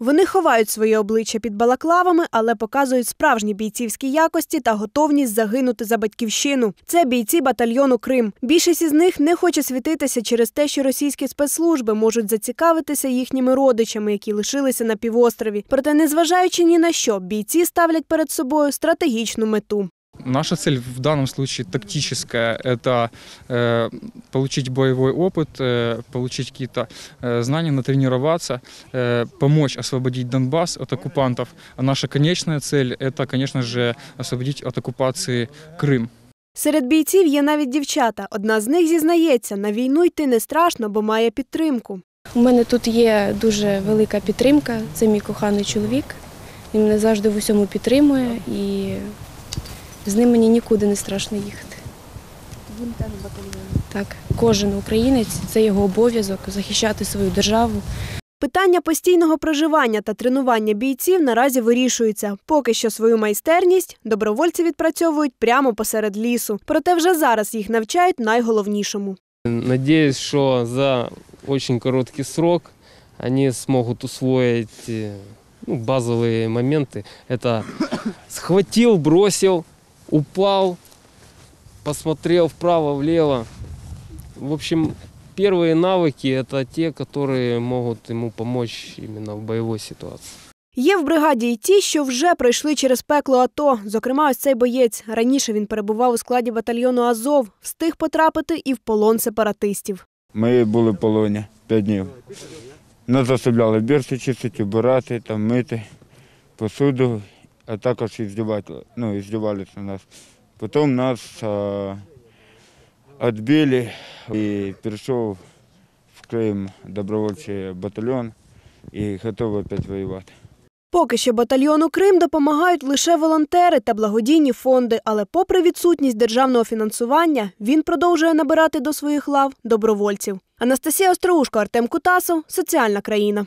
Вони ховають своє обличчя під балаклавами, але показують справжні бійцівські якості та готовність загинути за батьківщину. Це бійці батальйону Крим. Більшість із них не хоче світитися через те, що російські спецслужби можуть зацікавитися їхніми родичами, які лишилися на півострові. Проте, незважаючи ні на що, бійці ставлять перед собою стратегічну мету. Наша цель в данном случае тактическая – это э, получить боевой опыт, э, получить какие-то э, знания, натренироваться, э, помочь освободить Донбасс от оккупантов. А наша конечная цель – это, конечно же, освободить от оккупации Крым. Серед бійців є навіть дівчата. Одна з них зізнається, на війну йти не страшно, бо має підтримку. У мене тут є дуже велика підтримка. Це мій коханий чоловік. Він мене завжди в усьому підтримує і з ним мені нікуди не страшно їхати. Він теж батальйон. Так, кожен українець це його обов'язок захищати свою державу. Питання постійного проживання та тренування бійців наразі вирішується. Поки що свою майстерність добровольці відпрацьовують прямо посеред лісу. Проте вже зараз їх навчають найголовнішому. Надеюсь, что за очень короткий срок они смогут усвоить э, ну, базовые моменты. Это схватил, бросил, упал, посмотрел вправо-влево. В общем, первые навыки – это те, которые могут ему помочь именно в боевой ситуации. Є в бригаді й ті, що вже пройшли через пекло АТО. Зокрема, ось цей боєць. Раніше він перебував у складі батальйону Азов, встиг потрапити і в полон сепаратистів. Ми були в полоні 5 днів. Нас заставляли бірси чистити, вбирати, там, мити посуду, а також іздівати, ну, іздівалися на нас. Потім нас відбили і прийшов в Крим добровольчий батальйон і готовий опять воювати. Поки що батальйону Крим допомагають лише волонтери та благодійні фонди, але попри відсутність державного фінансування, він продовжує набирати до своїх лав добровольців. Анастасія Остроушко, Артем Кутасов, Соціальна країна.